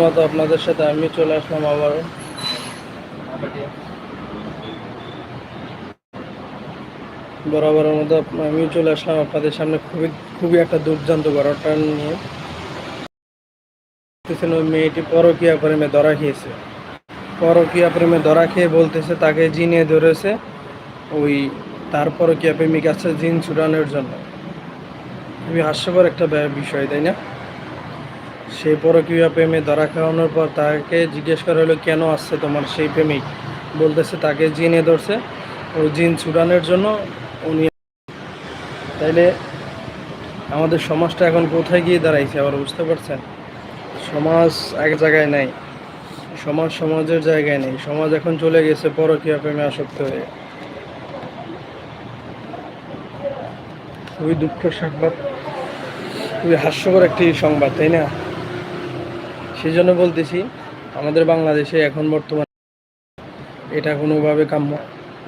মতো আপনাদের সাথে আমি চলে আসলাম আবার বরাবরের মতো আমিও চলে আসলাম আপনাদের সামনে। খুবই খুবই একটা দুর্দান্ত ঘটনা নিয়ে। ওই মেয়েটি পরকিয়া প্রেমে ধরা খেয়েছে। পরকিয়া প্রেমে ধরা খেয়ে বলতেছে, তাকে জিনিয়ে ধরেছে ওই তার পরকিয়া প্রেমিক আছে জিন ছুটানোর জন্য। খুবই হাস্যকর একটা বিষয়, তাই না? সেই পরকীয়া প্রেমে ধরা খাওয়ানোর পর তাকে জিজ্ঞেস করা হলো, কেন আসছে তোমার সেই প্রেমিক? বলতেছে, তাকে জিনে ধরছে। ওই জিন ছুটানোর জন্য উনি তাইলে আমাদের সমাজটা এখন কোথায় গিয়ে দাঁড়াইছে আবার বুঝতে পারছেন? সমাজ এক জায়গায় নাই, সমাজ সমাজের জায়গায় নেই। সমাজ এখন চলে গেছে পরকীয়া প্রেমে আসক্ত হয়ে। খুবই দুঃখের সংবাদ, খুবই হাস্যকর একটি সংবাদ, তাই না? সেই জন্য বলতেছি, আমাদের বাংলাদেশে এখন বর্তমান এটা কোনোভাবে কাম্য।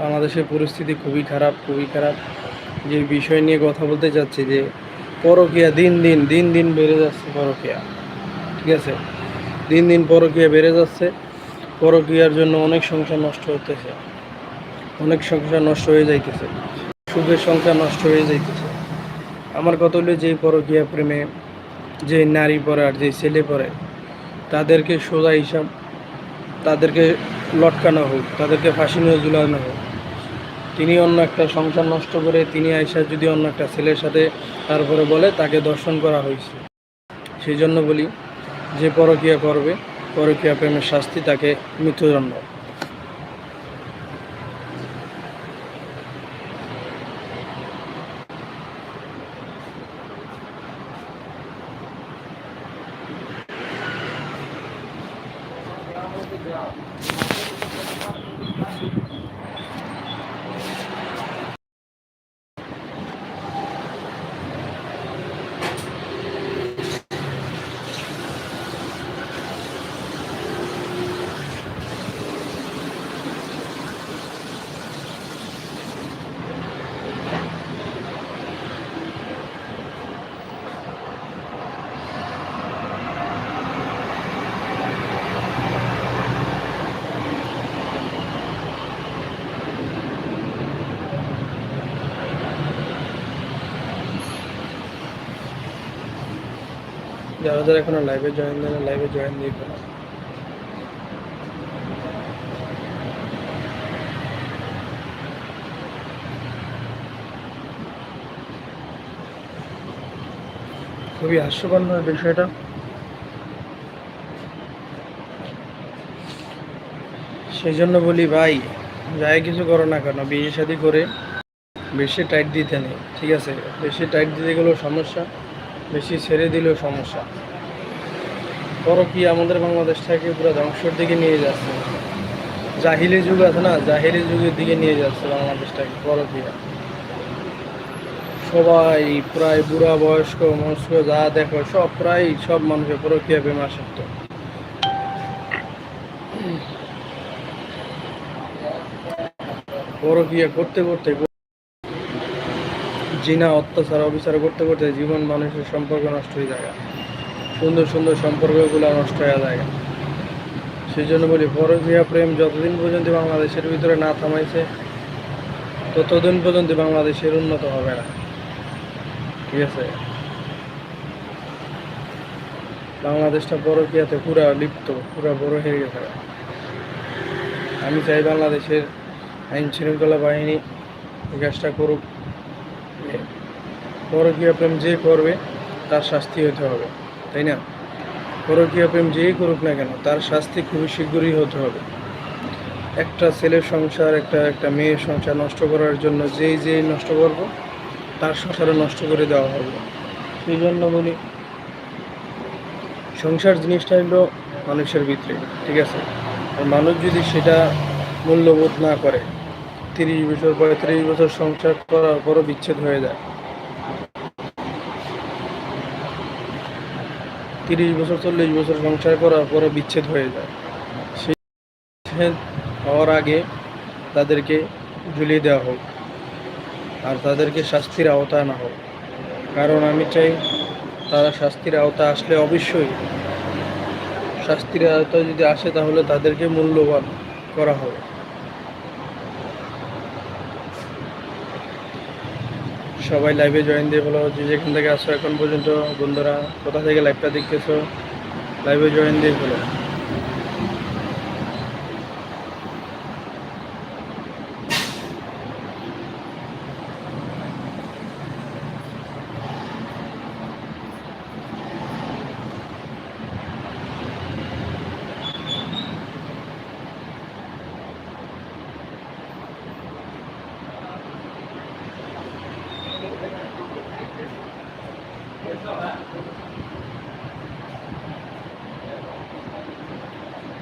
বাংলাদেশের পরিস্থিতি খুবই খারাপ খুবই খারাপ। যে বিষয় নিয়ে কথা বলতে চাচ্ছি যে, পরকিয়া দিন দিন দিন দিন বেড়ে যাচ্ছে পরকিয়া, ঠিক আছে? দিন দিন পরকিয়া বেড়ে যাচ্ছে, পরকিয়ার জন্য অনেক সংসার নষ্ট হতেছে অনেক সংসার নষ্ট হয়ে যাইতেছে, সুখের সংসার নষ্ট হয়ে যাইতেছে। আমার কথা হলো যে, পরকিয়া প্রেমে যে নারী পড়ে আর যে ছেলে পড়ে তাদেরকে সোজা হিসাব, তাদেরকে লটকানো হোক, তাদেরকে ফাঁসি নিয়ে ঝুলানো হোক। তিনি অন্য একটা সংসার নষ্ট করে তিনি আইসা যদি অন্য একটা ছেলের সাথে তারপরে বলে, তাকে দর্শন করা হয়েছে। সেই জন্য বলি, যে পরকিয়া করবে, পরকিয়া প্রেমের শাস্তি তাকে মৃত্যুদণ্ড। যারা যারা এখনও লাইভে জয়েন দেন লাইভে জয়েন দিয়ে ফেলো। খুবই হাস্যকর বিষয়টা। সেই জন্য বলি, ভাই, যাই কিছু করো না কেন, বিয়ে শাদি করে বেশি টাইট দিতে নেই, ঠিক আছে? বেশি টাইট দিতে গেলেও সমস্যা। বেশি ছেড়ে দিলেও সমস্যা। কি আমাদের বাংলাদেশটাকে পুরো ধ্বংসের দিকে নিয়ে যাচ্ছে। জাহিলি যুগ আছে না, জাহিলি যুগের দিকে নিয়ে যাচ্ছে বাংলাদেশটাকে কি সবাই প্রায় বুড়া বয়স্ক, মনস্ক, যা দেখো, সব প্রায় সব মানুষের পরকীয়া বেমার আসক্ত পরকীয়া করতে করতে জিনা অত্যাচার, অবিচার করতে করতে জীবন মানুষের সম্পর্ক নষ্ট হয়ে যায়। সুন্দর সুন্দর সম্পর্কগুলো নষ্ট হয়ে যায়। সেই জন্য বলি পরকীয়া প্রেম যতদিন পর্যন্ত বাংলাদেশের ভিতরে না থামাইছে, ততদিন পর্যন্ত বাংলাদেশের উন্নত হবে না। ঠিক আছে? বাংলাদেশটা পরকীয়াতে পুরা লিপ্ত, পুরা বড় হয়ে গেছে। আমি চাই বাংলাদেশের আইন শৃঙ্খলা বাহিনী কাজটা করুক। পরকীয়া প্রেম যে করবে, তার শাস্তি হতে হবে, তাই না? পরকীয় প্রেম যেই করুক না কেন, তার শাস্তি খুবই শীঘ্রই হতে হবে। একটা ছেলের সংসার, একটা একটা মেয়ের সংসার নষ্ট করার জন্য যেই যেই নষ্ট করব, তার সংসারও নষ্ট করে দেওয়া হবে। সেই জন্য বলি, সংসার জিনিসটা হলো মানুষের ভিতরে, ঠিক আছে? আর মানুষ যদি সেটা মূল্যবোধ না করে, তিরিশ বছর পঁয়ত্রিশ বছর সংসার করার পরও বিচ্ছেদ হয়ে যায়। তিরিশ বছর, চল্লিশ বছর সংসার করার পরও বিচ্ছেদ হয়ে যায়। সেই বিচ্ছেদ হওয়ার আগে তাদেরকে ঝুলিয়ে দেওয়া হোক আর তাদেরকে শাস্তির আওতায় না হোক। কারণ আমি চাই তারা শাস্তির আওতা আসলে অবশ্যই শাস্তির আওতায় যদি আসে তাহলে তাদেরকে মূল্যবান করা হবে সবাই লাইভে জয়েন দিয়ে বলো, যে যেখান থেকে আসো এখন পর্যন্ত বন্ধুরা, কোথা থেকে লাইভটা দেখতেছো লাইভে জয়েন দিয়ে বলো।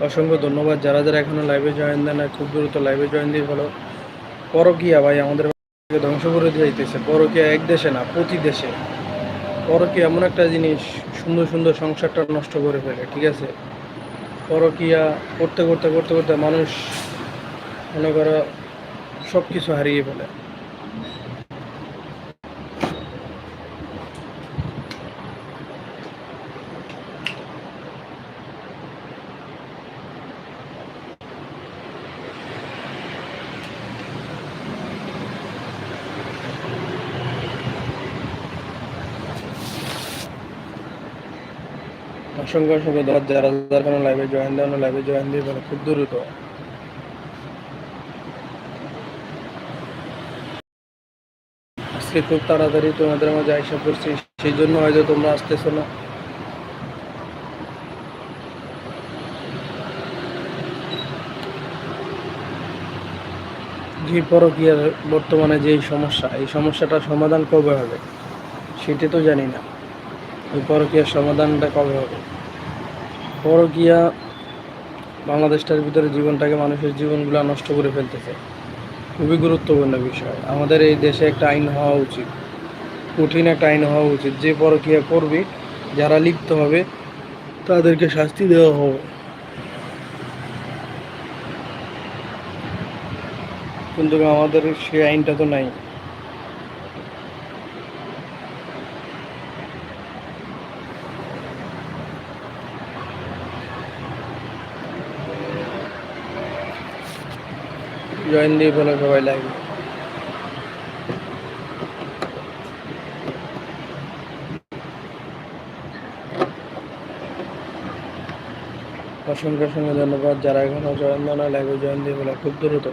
অসংখ্য ধন্যবাদ। যারা যারা এখনও লাইভে জয়েন দেন খুব দ্রুত লাইভে জয়েন দিয়ে বলো পরকিয়া ভাই, আমাদের ধ্বংস করে যাইতেছে। পরকিয়া এক দেশে না, প্রতি দেশে। পরকিয়া এমন একটা জিনিস, সুন্দর সুন্দর সংসারটা নষ্ট করে ফেলে, ঠিক আছে? পরকিয়া করতে করতে করতে করতে মানুষ মনে করো সব কিছু হারিয়ে ফেলে। অসংখ্য অসংখ্য ধন্যবাদ, যারা যারা কোনো লাইভে জয়েন দেন লাইভে জয়েন দিয়ে বলে, খুব দ্রুত। আজকে খুব তাড়াতাড়ি তোমাদের মাঝে আইসা করছি সেই জন্য হয়তো তোমরা আসতেছো না। যে পরকীয়ার বর্তমানে যে সমস্যা, এই সমস্যাটার সমাধান কবে হবে? সেটা তো জানি না। এই পরকীয়ার সমাধানটা কবে হবে? পরকীয়া বাংলাদেশটার ভিতরে জীবনটাকে মানুষের জীবনগুলো নষ্ট করে ফেলতেছে। খুবই গুরুত্বপূর্ণ বিষয়। আমাদের এই দেশে একটা আইন হওয়া উচিত। কঠিন একটা আইন হওয়া উচিত। যে পরকীয়া করবে, যারা লিপ্ত হবে, তাদেরকে শাস্তি দেওয়া হবে। কিন্তু আমাদের সেই আইনটা তো নাই। জয়েন দিয়ে বলে সবাই লাগবে অসংখ্য অসংখ্য ধন্যবাদ, যারা এখনও জয়েন দেওয়া না লাগবে জয়েন দিয়ে বলে খুব দ্রুত।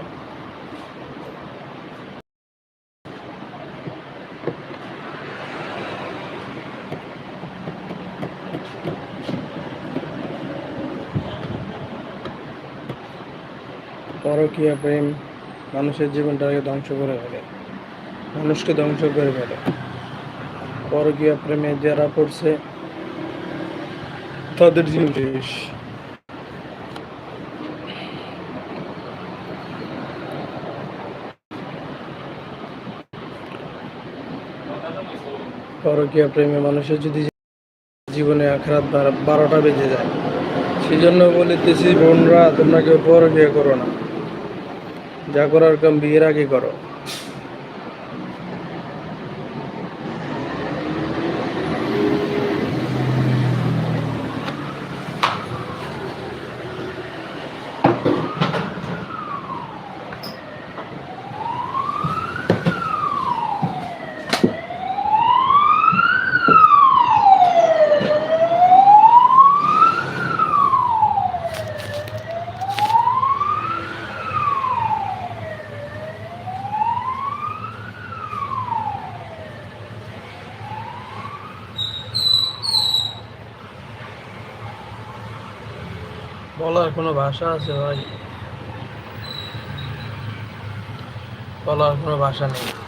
পরকীয়া প্রেম। মানুষের জীবনটাকে ধ্বংস করে ফেলে। মানুষকে ধ্বংস করে ফেলে। পরকীয় প্রেমে যারা পড়ছে, তাদের জীবন শেষ। পরকীয়া প্রেমে মানুষের যদি জীবনে আখরাত বারোটা বেজে যায় সেই জন্য বলিতেছি, বোনরা, তোমরা কেউ পরকীয় করো না। যা করার কাম বিয়ের আগে করো। বলার কোনো ভাষা আছে ভাই? বলার কোনো ভাষা নেই।